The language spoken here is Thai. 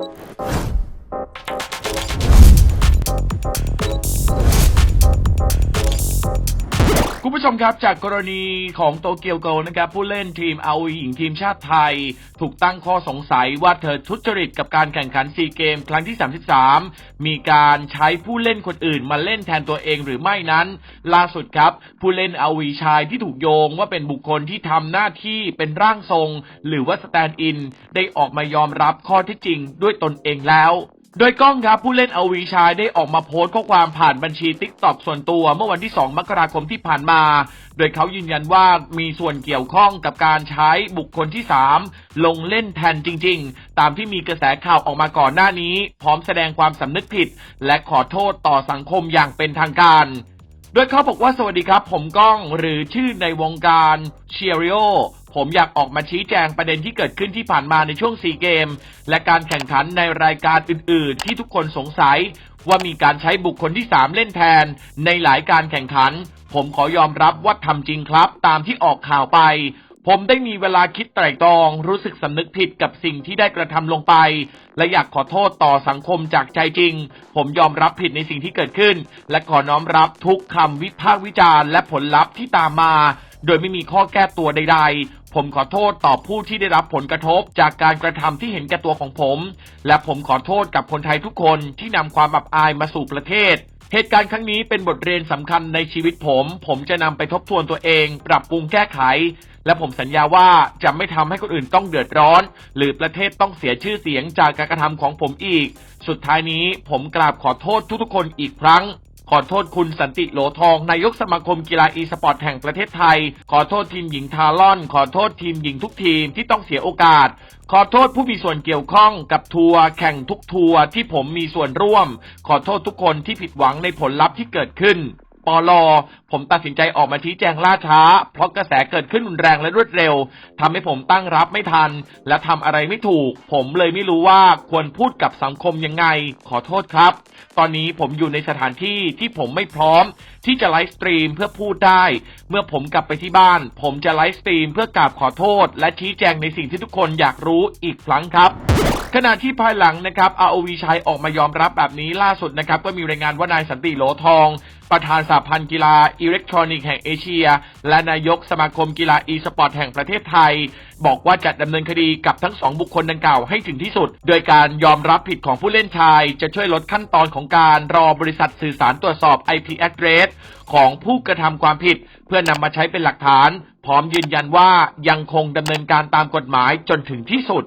Oh. คุณผู้ชมครับจากกรณีของโตเกียวโกนะครับผู้เล่นทีมเอาหญิงทีมชาติไทย ถูกตั้งข้อสงสัยว่าเธอทุจริตกับการแข่งขันซีเกมครั้งที่ 33 มีการใช้ผู้เล่นคนอื่นมาเล่นแทนตัวเองหรือไม่นั้น ล่าสุดครับ ผู้เล่นเอาวีชายที่ถูกโยงว่าเป็นบุคคลที่ทำหน้าที่เป็นร่างทรง หรือว่าสแตนด์อิน ได้ออกมายอมรับข้อที่จริงด้วยตนเองแล้ว โดยกล้องครับผู้เล่นเอาวีชายได้ออกมาโพสต์ข้อความผ่านบัญชี t ิ k t o k ส่วนตัว เมื่อวันที่ 2 มกราคมที่ผ่านมา โดยเขายืนยันว่ามีส่วนเกี่ยวข้องกับการใช้บุคคลที่ 3 ลงเล่นแทนจริง ๆ ตามที่มีกระแสข่าวออกมาก่อนหน้านี้ พร้อมแสดงความสำนึกผิด และขอโทษต่อสังคมอย่างเป็นทางการโดยเขาบอกว่าสวัสดีครับ ผมก้องหรือชื่อในวงการเชียริโอ ผมอยากออกมาชี้แจงประเด็นที่เกิดขึ้นที่ผ่านมาในช่วงซีเกม และการแข่งขันในรายการอื่น ๆ ที่ทุกคนสงสัย ว่ามีการใช้บุคคลที่ 3 เล่นแทน ในหลายการแข่งขัน ผมขอยอมรับว่าทำจริงครับ ตามที่ออกข่าวไป ผมได้มีเวลาคิดไตร่ตรอง รู้สึกสำนึกผิดกับสิ่งที่ได้กระทำลงไป และอยากขอโทษต่อสังคมจากใจจริง ผมยอมรับผิดในสิ่งที่เกิดขึ้น และขอน้อมรับทุกคำวิพากษ์วิจารณ์และผลลัพธ์ที่ตามมา โดยไม่มีข้อแก้ตัวใด ๆ ผมขอโทษต่อผู้ที่ได้รับผลกระทบจากการกระทำที่เห็นแก่ตัวของผม และผมขอโทษกับคนไทยทุกคนที่นำความอับอายมาสู่ประเทศเหตุการณ์ครั้งนี้เป็นบทเรียนสำคัญในชีวิตผม ผมจะนำไปทบทวนตัวเอง ปรับปรุงแก้ไข และผมสัญญาว่าจะไม่ทำให้คนอื่นต้องเดือดร้อน หรือประเทศต้องเสียชื่อเสียงจากการกระทำของผมอีก สุดท้ายนี้ผมกราบขอโทษทุกๆคนอีกครั้ง ขอโทษคุณสันติโหลทองนายกสมาคมกีฬาอีสปอร์ตแห่งประเทศไทย ขอโทษทีมหญิงทารอน ขอโทษทีมหญิงทุกทีมที่ต้องเสียโอกาส ขอโทษผู้มีส่วนเกี่ยวข้องกับทัวร์แข่งทุกทัวร์ที่ผมมีส่วนร่วม ขอโทษทุกคนที่ผิดหวังในผลลัพธ์ที่เกิดขึ้น ปลอผมตัดสินใจออกมาชี้แจงล่าช้า เพราะกระแสเกิดขึ้นรุนแรงและรวดเร็วทำให้ผมตั้งรับไม่ทัน และทำอะไรไม่ถูก ผมเลยไม่รู้ว่าควรพูดกับสังคมยังไง ขอโทษครับ ตอนนี้ผมอยู่ในสถานที่ที่ผมไม่พร้อม ที่จะไลฟ์สตรีมเพื่อพูดได้ เมื่อผมกลับไปที่บ้าน ผมจะไลฟ์สตรีมเพื่อกราบขอโทษ และชี้แจงในสิ่งที่ทุกคนอยากรู้อีกครั้งครับขณะที่ภายหลังนะครับ ROV ชัยออกมายอมรับแบบนี้ล่าสุดนะครับ ก็มีรายงานว่านายสันติโหลทอง ประธานสหพันธ์กีฬาอิเล็กทรอนิกส์แห่งเอเชีย และนายกสมาคมกีฬาอีสปอร์ตแห่งประเทศไทย บอกว่าจะดำเนินคดีกับทั้งสองบุคคลดังกล่าวให้ถึงที่สุด โดยการยอมรับผิดของผู้เล่นชาย จะช่วยลดขั้นตอนของการรอบริษัทสื่อสารตรวจสอบ IP address ของผู้กระทำความผิด เพื่อนำมาใช้เป็นหลักฐาน พร้อมยืนยันว่ายังคงดำเนินการตามกฎหมายจนถึงที่สุด